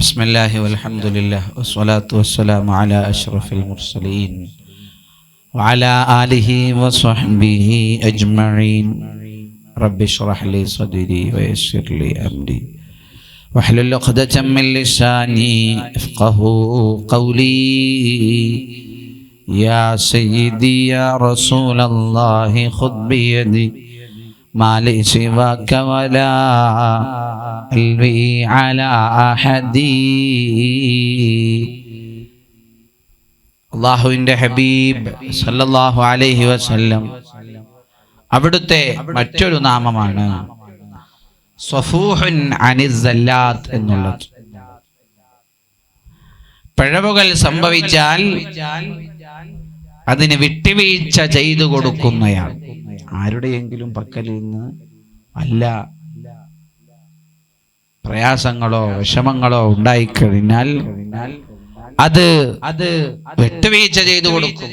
بسم الله والحمد لله والصلاة والسلام على أشرف المرسلين وعلى آله وصحبه أجمعين رب اشرح لي صدري ويسر لي أمري واحلل عقدة من لساني يفقه قولي يا سيدي يا رسول الله خذ بيدي ما لي سواك ولا قلبي على أحد അള്ളാഹുവിൻ്റെ ഹബീബ് സല്ലല്ലാഹു അലൈഹി വസല്ലം അവിടുത്തെ മറ്റൊരു നാമമാണ് സ്വഫൂഹുൻ അനിസല്ലാത്ത് എന്നുള്ളത് പിഴവുകൾ സംഭവിച്ചാൽ അതിന് വിട്ടുവീഴ്ച ചെയ്തു കൊടുക്കുന്നയാൾ ആരുടെയെങ്കിലും പക്കലിൽ നിന്ന് അല്ല പ്രയാസങ്ങളോ വിഷമങ്ങളോ ഉണ്ടായിക്കഴിഞ്ഞാൽ അത് അത് വിട്ടുവീഴ്ച ചെയ്തു കൊടുക്കും.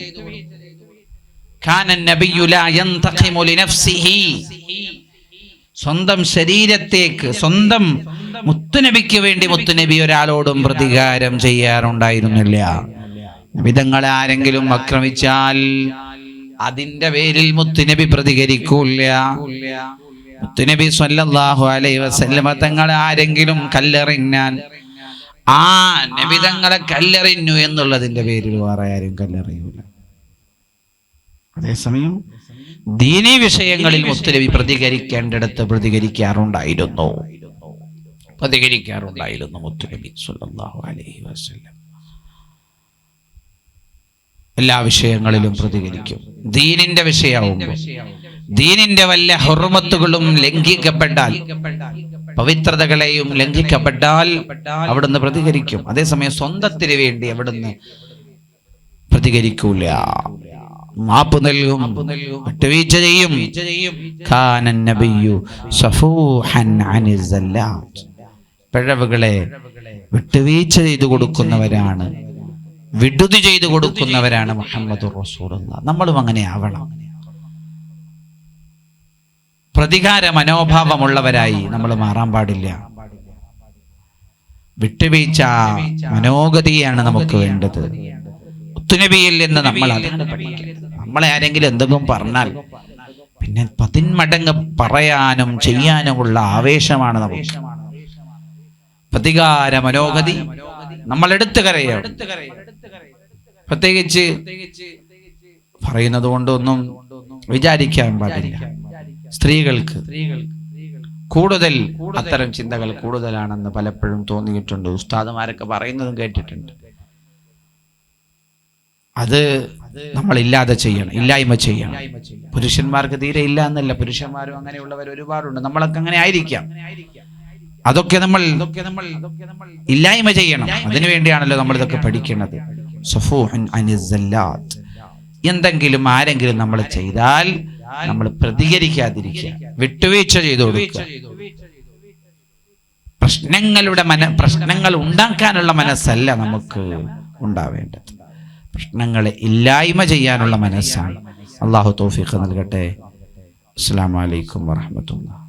സ്വന്തം ശരീരത്തേക്ക് സ്വന്തം മുത്തുനബിക്ക് വേണ്ടി മുത്തുനബി ഒരാളോടും പ്രതികാരം ചെയ്യാറുണ്ടായിരുന്നില്ല. വിധങ്ങളെ ആരെങ്കിലും ആക്രമിച്ചാൽ അതിന്റെ പേരിൽ മുത്തുനബി പ്രതികരിക്കൂല്ല. മുത്തുനബി സ്വല്ലല്ലാഹു അലൈഹി വസല്ലമ തങ്ങളെ ആരെങ്കിലും കല്ലെറിഞ്ഞാൽ ആ നബി തങ്ങളെ കല്ലെറിഞ്ഞു എന്നുള്ളതിന്റെ പേരിൽ വേറെ ആരും കല്ലെറിയൂല. അതേസമയം ദീനി വിഷയങ്ങളിൽ മുത്തുനബി പ്രതികരിക്കേണ്ടിടത്ത് പ്രതികരിക്കാറുണ്ടായിരുന്നു. പ്രതികരിക്കാറുണ്ടായിരുന്നു മുത്തുനബി സ്വല്ലല്ലാഹു അലൈഹി വസല്ലം എല്ലാ വിഷയങ്ങളിലും പ്രതികരിക്കും. ദീനിന്റെ വിഷയമാവുമ്പോൾ. ദീനിന്റെ വല്ല ഹുർമത്തുകളും ലംഘിക്കപ്പെട്ടാൽ പവിത്രതകളെയും ലംഘിക്കപ്പെട്ടാൽ അവിടുന്ന് പ്രതികരിക്കും. അതേസമയം സ്വന്തത്തിന് വേണ്ടി അവിടുന്ന് പ്രതികരിക്കൂല. മാപ്പ് നൽകും വിട്ടുവീഴ്ച ചെയ്യും. പിഴവുകളെ വിട്ടുവീഴ്ച ചെയ്തു കൊടുക്കുന്നവരാണ്. വിടുതി ചെയ്തു കൊടുക്കുന്നവരാണ് മുഹമ്മദ് റസൂലുള്ള നമ്മളും അങ്ങനെ ആവണം. പ്രതികാര മനോഭാവമുള്ളവരായി നമ്മൾ മാറാൻ പാടില്ല. വിട്ടുവീഴ്ച മനോഗതിയാണ് നമുക്ക് വേണ്ടത്. ഒത്തുനബിയിൽ നിന്ന് നമ്മൾ അതാണ് നമ്മളെ ആരെങ്കിലും എന്തെങ്കിലും പറഞ്ഞാൽ പിന്നെ പതിന്മടങ്ങ് പറയാനും ചെയ്യാനുമുള്ള ആവേശമാണ് നമുക്ക്. പ്രതികാര മനോഗതി നമ്മൾ എടുത്തു കരയാണ് പ്രത്യേകിച്ച് പറയുന്നത് കൊണ്ടൊന്നും വിചാരിക്കാൻ പാടില്ല. സ്ത്രീകൾക്ക് കൂടുതൽ അത്തരം ചിന്തകൾ കൂടുതലാണെന്ന് പലപ്പോഴും തോന്നിയിട്ടുണ്ട്. ഉസ്താദുമാരൊക്കെ പറയുന്നതും കേട്ടിട്ടുണ്ട്. അത് നമ്മൾ ഇല്ലാതെ ചെയ്യണം ഇല്ലായ്മ ചെയ്യണം. പുരുഷന്മാർക്ക് തീരെ ഇല്ല എന്നല്ല. പുരുഷന്മാരും അങ്ങനെയുള്ളവർ ഒരുപാടുണ്ട്. നമ്മളൊക്കെ അങ്ങനെ ആയിരിക്കാം. അതൊക്കെ നമ്മൾ ഇല്ലായ്മ ചെയ്യണം. അതിനു വേണ്ടിയാണല്ലോ നമ്മൾ ഇതൊക്കെ പഠിക്കുന്നത് എന്തെങ്കിലും ആരെങ്കിലും നമ്മൾ ചെയ്താൽ നമ്മൾ പ്രതികരിക്കാതിരിക്കുക. വിട്ടുവീഴ്ച ചെയ്തു കൊടുക്കുക. പ്രശ്നങ്ങളുടെ മന പ്രശ്നങ്ങൾ ഉണ്ടാക്കാനുള്ള മനസ്സല്ല നമുക്ക് ഉണ്ടാവേണ്ടത്. പ്രശ്നങ്ങളെ ഇല്ലായ്മ ചെയ്യാനുള്ള മനസ്സാണ്. അള്ളാഹു തോഫിക്ക് നൽകട്ടെ. അസ്സാം വലൈക്കും വാഹമത്തുള്ള